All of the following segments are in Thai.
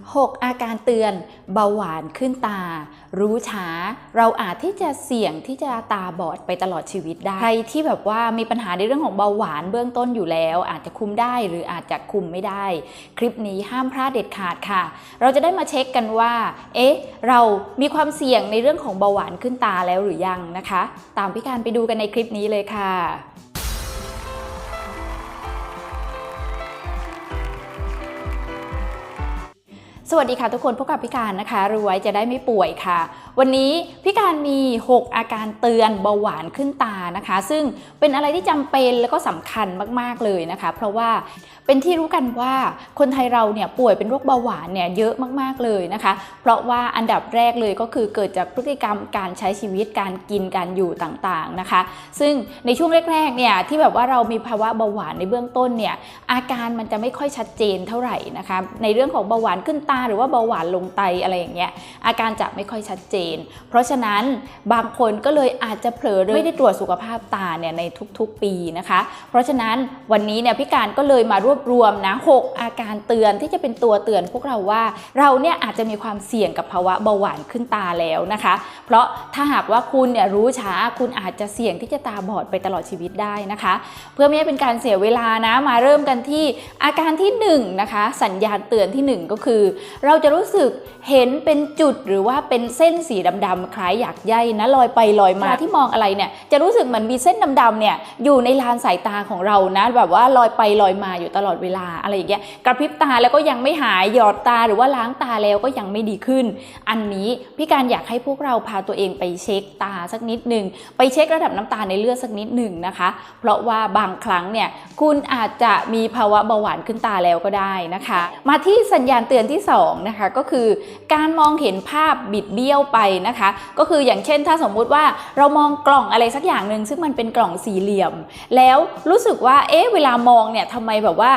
6 อาการเตือนเบาหวานขึ้นตา รู้ช้า เราอาจที่จะเสี่ยงที่จะตาบอดไปตลอดชีวิตได้ ใครที่แบบว่ามีปัญหาในเรื่องของเบาหวานเบื้องต้นอยู่แล้ว อาจจะคุมได้หรืออาจจะคุมไม่ได้ คลิปนี้ห้ามพลาดเด็ดขาดค่ะ เราจะได้มาเช็คกันว่า เอ๊ะ เรามีความเสี่ยงในเรื่องของเบาหวานขึ้นตาแล้วหรือยังนะคะ ตามพี่การไปดูกันในคลิปนี้เลยค่ะ สวัสดีค่ะทุกคนพบกับพี่การนะคะรวยจะได้ไม่ป่วยค่ะ วันนี้พี่การมี 6 อาการเตือนเบาหวานขึ้นตานะคะ ซึ่งเป็นอะไรที่จำเป็นแล้วก็สำคัญมากๆเลยนะคะ เพราะว่าเป็นที่รู้กันว่าคนไทยเราเนี่ยป่วยเป็นโรคเบาหวานเนี่ยเยอะมากๆเลยนะคะ เพราะว่าอันดับแรกเลยก็คือเกิดจากพฤติกรรมการใช้ชีวิตการกินการอยู่ต่างๆนะคะ ซึ่งในช่วงแรกๆเนี่ยที่แบบว่าเรามีภาวะเบาหวานในเบื้องต้นเนี่ยอาการมันจะไม่ค่อยชัดเจนเท่าไหร่นะคะ ในเรื่องของเบาหวานขึ้นตาหรือว่าเบาหวานลงไตอะไรอย่างเงี้ยอาการจะไม่ค่อยชัดเจน เพราะฉะนั้นบางคนก็เลยอาจจะเผลอไม่ได้ตรวจสุขภาพตาเนี่ยในทุกๆปีนะคะ เพราะฉะนั้นวันนี้เนี่ยพี่การก็เลยมารวบรวมนะ6อาการเตือนที่จะเป็นตัวเตือนพวกเราว่าเราเนี่ยอาจจะมีความเสี่ยงกับภาวะเบาหวานขึ้นตาแล้วนะคะ เพราะถ้าหากว่าคุณเนี่ยรู้ช้าคุณอาจจะเสี่ยงที่จะตาบอดไปตลอดชีวิตได้นะคะ เพื่อไม่ให้เป็นการเสียเวลานะมาเริ่มกันที่อาการที่1นงนะคะสัญญาณเตือนที่หนึ่งก็คือเราจะรู้สึกเห็นเป็นจุดหรือว่าเป็นเส้นสีดำๆคล้ายหยักใยนะลอยไปลอยมาที่มองอะไรเนี่ยจะรู้สึกเหมือนมีเส้นดำๆเนี่ยอยู่ในลานสายตาของเรานะแบบว่าลอยไปลอยมาอยู่ตลอดเวลาอะไรอย่างเงี้ยกระพริบตาแล้วก็ยังไม่หายหยอดตาหรือว่าล้างตาแล้วก็ยังไม่ดีขึ้น อันนี้พี่การอยากให้พวกเราพาตัวเองไปเช็คตาสักนิดหนึ่งไปเช็คระดับน้ำตาลในเลือดสักนิดหนึ่งนะคะ เพราะว่าบางครั้งเนี่ยคุณอาจจะมีภาวะเบาหวานขึ้นตาแล้วก็ได้นะคะ มาที่สัญญาณเตือนที่ส2นะคะก็คือการมองเห็นภาพบิดเบี้ยวไปนะคะ ก็คืออย่างเช่นถ้าสมมุติว่าเรามองกล่องอะไรสักอย่างหนึ่งซึ่งมันเป็นกล่องสี่เหลี่ยม แล้วรู้สึกว่าเอ๊ะเวลามองเนี่ยทำไมแบบว่า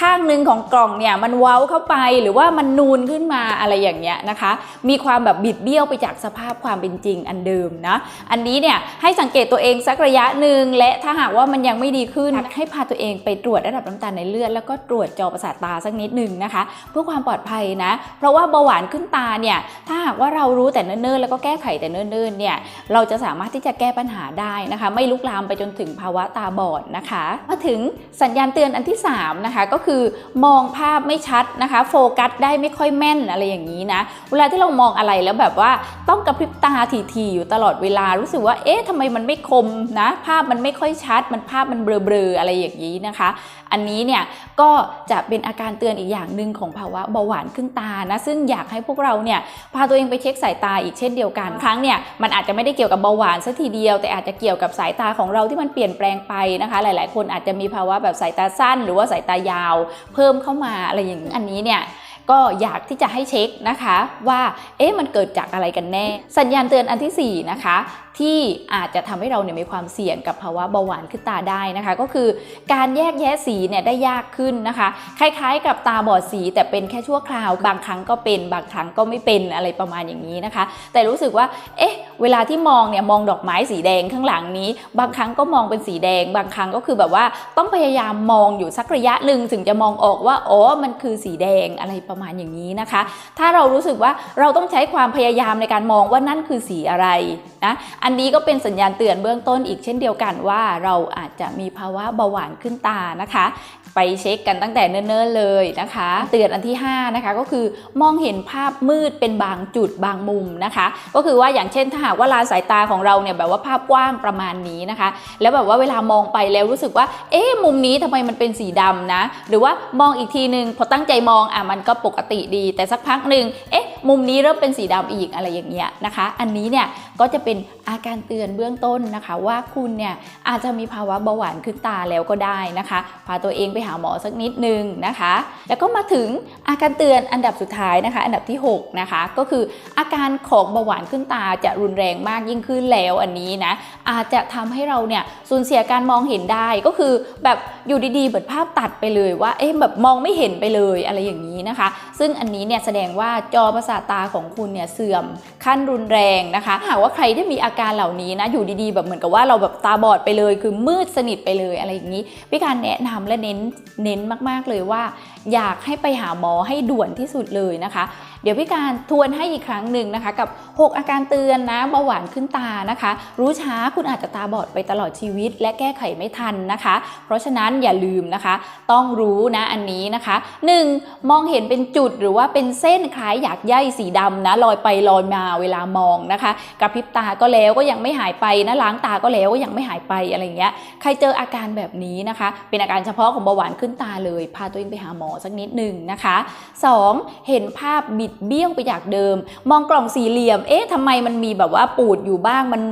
ข้างหนึ่งของกล่องเนี่ยมันเว้าเข้าไปหรือว่ามันนูนขึ้นมาอะไรอย่างเงี้ยนะคะ มีความแบบบิดเบี้ยวไปจากสภาพความเป็นจริงอันเดิมนะอันนี้เนี่ยให้สังเกตตัวเองสักระยะหนึ่งและถ้าหากว่ามันยังไม่ดีขึ้นให้พาตัวเองไปตรวจระดับน้ำตาลในเลือดแล้วก็ตรวจจอประสาทตาสักนิดหนึ่งนะคะ เพื่อความปลอดภัยนะ เพราะว่าเบาหวานขึ้นตาเนี่ยถ้าหากว่าเรารู้แต่เนิ่นๆแล้วก็แก้ไขแต่เนิ่นๆเนี่ยเราจะสามารถที่จะแก้ปัญหาได้นะคะ ไม่ลุกลามไปจนถึงภาวะตาบอดนะคะ มาถึงสัญญาณเตือนอันที่สามนะคะก็คือมองภาพไม่ชัดนะคะ โฟกัสได้ไม่ค่อยแม่นอะไรอย่างนี้นะ เวลาที่เรามองอะไรแล้วแบบว่าต้องกระพริบตาทีๆอยู่ตลอดเวลารู้สึกว่าเอ๊ะทำไมมันไม่คมนะ ภาพมันไม่ค่อยชัด มันภาพมันเบลอๆอะไรอย่างนี้นะคะ อันนี้เนี่ยก็จะเป็นอาการเตือนอีกอย่างหนึ่งของภาวะเบาหวานขึ้นตานะซึ่งอยากให้พวกเราเนี่ยพาตัวเองไปเช็คสายตาอีกเช่นเดียวกัน ครั้งเนี่ยมันอาจจะไม่ได้เกี่ยวกับเบาหวานซะทีเดียว แต่อาจจะเกี่ยวกับสายตาของเราที่มันเปลี่ยนแปลงไปนะคะ หลาย ๆ คนอาจจะมีภาวะแบบสายตาสั้น หรือว่าสายตายาวเพิ่มเข้ามาอะไรอย่างนี้อันนี้เนี่ยก็อยากที่จะให้เช็คนะคะว่าเอ๊ะมันเกิดจากอะไรกันแน่ สัญญาณเตือนอันทีสี่4 นะคะที่อาจจะทำให้เราเนี่ยมีความเสี่ยงกับภาวะเบาหวานขึ้นตาได้นะคะ ก็คือการแยกแยะสีเนี่ยได้ยากขึ้นนะคะ คล้ายๆ กับตาบอดสีแต่เป็นแค่ชั่วคราว บางครั้งก็เป็น บางครั้งก็ไม่เป็นอะไรประมาณอย่างนี้นะคะ แต่รู้สึกว่า เอ๊ะ เวลาที่มองเนี่ยมองดอกไม้สีแดงข้างหลังนี้ บางครั้งก็มองเป็นสีแดง บางครั้งก็คือแบบว่าต้องพยายามมองอยู่สักระยะหนึ่งถึงจะมองออกว่าอ๋อมันคือสีแดงอะไรประมาณอย่างนี้นะคะ ถ้าเรารู้สึกว่าเราต้องใช้ความพยายามในการมองว่านั่นคือสีอะไรนะอันนี้ก็เป็นสัญญาณเตือนเบื้องต้นอีกเช่นเดียวกันว่าเราอาจจะมีภาวะเบาหวานขึ้นตานะคะ ไปเช็คกันตั้งแต่เนิ่นๆเลยนะคะ เตือนอันที่5นะคะก็คือมองเห็นภาพมืดเป็นบางจุดบางมุมนะคะ ก็คือว่าอย่างเช่นถ้าหากว่าลานสายตาของเราเนี่ยแบบว่าภาพกว้างประมาณนี้นะคะ แล้วแบบว่าเวลามองไปแล้วรู้สึกว่า เอ๊ะมุมนี้ทำไมมันเป็นสีดำนะ หรือว่ามองอีกทีนึงพอตั้งใจมองอะมันก็ปกติดี แต่สักพักหนึ่งเอ๊ะมุมนี้เริ่มเป็นสีดำอีกอะไรอย่างเงี้ยนะคะ อันนี้เนี่ยก็จะเป็นอาการเตือนเบื้องต้นนะคะ ว่าคุณเนี่ยอาจจะมีภาวะเบาหวานขึ้นตาแล้วก็ได้นะคะพาตัวเองไปหาหมอสักนิดนึงนะคะ แล้วก็มาถึงอาการเตือนอันดับสุดท้ายนะคะ อันดับที่ 6 นะคะ ก็คืออาการของเบาหวานขึ้นตาจะรุนแรงมากยิ่งขึ้นแล้วอันนี้นะอาจจะทำให้เราเนี่ยสูญเสียการมองเห็นได้ก็คือแบบอยู่ดีๆเหมือนภาพตัดไปเลยว่าเอ๊ะแบบมองไม่เห็นไปเลยอะไรอย่างนี้นะคะ ซึ่งอันนี้เนี่ยแสดงว่าจอประสาทตาของคุณเนี่ยเสื่อมขั้นรุนแรงนะคะ หากว่าใครที่มีอาการเหล่านี้นะอยู่ดีๆ แบบเหมือนกับว่าเราแบบตาบอดไปเลย คือมืดสนิทไปเลยอะไรอย่างนี้พี่การแนะนำและเน้นเน้นมากๆเลยว่า อยากให้ไปหาหมอให้ด่วนที่สุดเลยนะคะ เดี๋ยวพี่การทวนให้อีกครั้งหนึ่งนะคะ กับ 6 อาการเตือนนะเบาหวานขึ้นตานะคะ รู้ช้าคุณอาจจะตาบอดไปตลอดชีวิต และแก้ไขไม่ทันนะคะ เพราะฉะนั้นอย่าลืมนะคะ ต้องรู้นะอันนี้นะคะ 1. มองเห็นเป็นจุดหรือว่าเป็นเส้นคล้ายหยากใยสีดำนะลอยไปลอยมาเวลามองนะคะกระพริบตาก็แล้วก็ยังไม่หายไปนะล้างตาก็แล้วก็ยังไม่หายไปอะไรเงี้ยใครเจออาการแบบนี้นะคะ เป็นอาการเฉพาะของเบาหวานขึ้นตาเลย พาตัวเองไปหาหมอสักนิดหนึ่งนะคะ 2. เห็นภาพบิดเบี้ยวไปจากเดิม มองกล่องสี่เหลี่ยม เอ๊ะทำไมมันมีแบบว่าปูดอยู่บ้าง มัน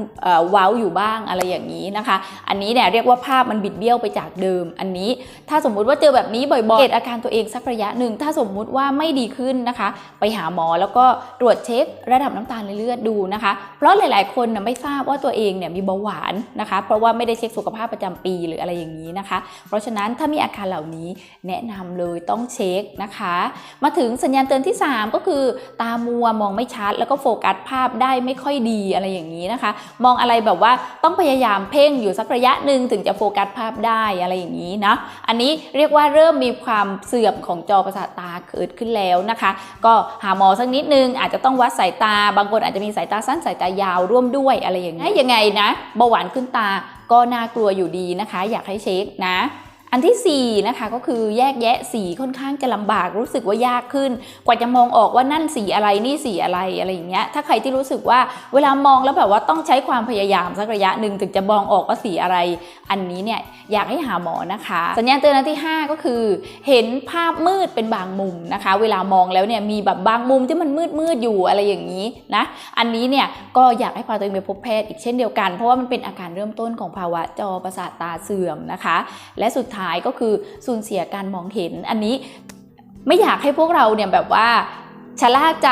เว้าอยู่บ้างอะไรอย่างนี้นะคะ อันนี้เนี่ยเรียกว่าภาพมันบิดเบี้ยวไปจากเดิม อันนี้ถ้าสมมุติว่าเจอแบบนี้บ่อยๆเกตอาการตัวเองสักระยะหนึ่ง ถ้าสมมุติว่าไม่ดีขึ้นนะคะ ไปหาหมอแล้วก็ตรวจเช็คระดับน้ำตาลในเลือดดูนะคะ เพราะหลาย ๆ คนนะไม่ทราบว่าตัวเองเนี่ยมีเบาหวานนะคะ เพราะว่าไม่ได้เช็คสุขภาพประจำปีหรืออะไรอย่างนี้นะคะ เพราะฉะนั้นถ้ามีอาการเหล่านี้แนะนำเลยต้องเช็คนะคะ มาถึงสัญญาณเตือนที่ 3 ก็คือตามัวมองไม่ชัด แล้วก็โฟกัสภาพได้ไม่ค่อยดีอะไรอย่างนี้นะคะ มองอะไรแบบว่าต้องพยายามเพ่งอยู่สักระยะหนึ่งถึงจะโฟกัสภาพได้อะไรอย่างนี้นะอันนี้เรียกว่าเริ่มมีความเสื่อมของจอประสาทตาเกิดขึ้นแล้วนะคะ ก็หาหมอสักนิดนึงอาจจะต้องวัดสายตา บางคนอาจจะมีสายตาสั้นสายตายาวร่วมด้วยอะไรอย่างนี้ยังไงนะเบาหวานขึ้นตาก็น่ากลัวอยู่ดีนะคะ อยากให้เช็คนะ อันที่4นะคะก็คือแยกแยะสีค่อนข้างจะลำบากรู้สึกว่ายากขึ้น กว่าจะมองออกว่านั่นสีอะไรนี่สีอะไรอะไรอย่างเงี้ยถ้าใครที่รู้สึกว่าเวลามองแล้วแบบว่าต้องใช้ความพยายามสักระยะหนึ่งถึงจะมองออกว่าสีอะไร อันนี้เนี่ยอยากให้หาหมอนะคะ สัญญาณเตือนอันที่ 5 ก็คือ เห็นภาพมืดเป็นบางมุมนะคะ เวลามองแล้วเนี่ยมีแบบบางมุมที่มันมืดมืดๆอยู่อะไรอย่างนี้นะอันนี้เนี่ยก็อยากให้พาตัวเองไปพบแพทย์อีกเช่นเดียวกัน เพราะว่ามันเป็นอาการเริ่มต้นของภาวะจอประสาทตาเสื่อมนะคะ และสุดท้ายก็คือสูญเสียการมองเห็น อันนี้ไม่อยากให้พวกเราเนี่ยแบบว่าชะล่าใจ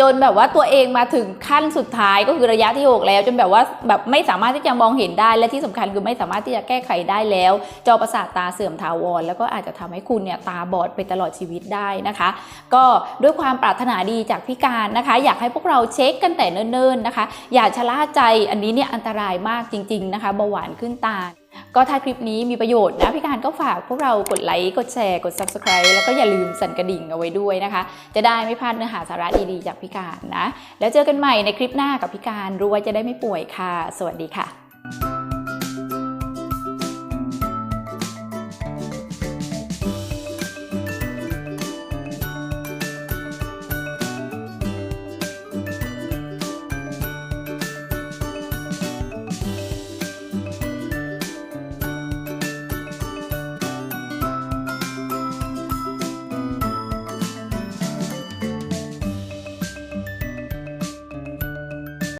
จนแบบว่าตัวเองมาถึงขั้นสุดท้ายก็คือระยะที่ 6 แล้ว จนแบบว่าแบบไม่สามารถที่จะมองเห็นได้และที่สำคัญคือไม่สามารถที่จะแก้ไขได้แล้ว จอประสาทตาเสื่อมถาวร แล้วก็อาจจะทำให้คุณเนี่ยตาบอดไปตลอดชีวิตได้นะคะ ก็ด้วยความปรารถนาดีจากพี่การนะคะ อยากให้พวกเราเช็คกันแต่เนิ่นๆนะคะ อย่าชะล่าใจอันนี้เนี่ยอันตรายมากจริง ๆนะคะเบาหวานขึ้นตา ก็ถ้าคลิปนี้มีประโยชน์นะพี่การก็ฝากพวกเรากดไลค์กดแชร์กด subscribe แล้วก็อย่าลืมสั่นกระดิ่งเอาไว้ด้วยนะคะ จะได้ไม่พลาดเนื้อหาสาระดีๆจากพี่การนะ แล้วเจอกันใหม่ในคลิปหน้ากับพี่การรู้ว่าจะได้ไม่ป่วยค่ะ สวัสดีค่ะ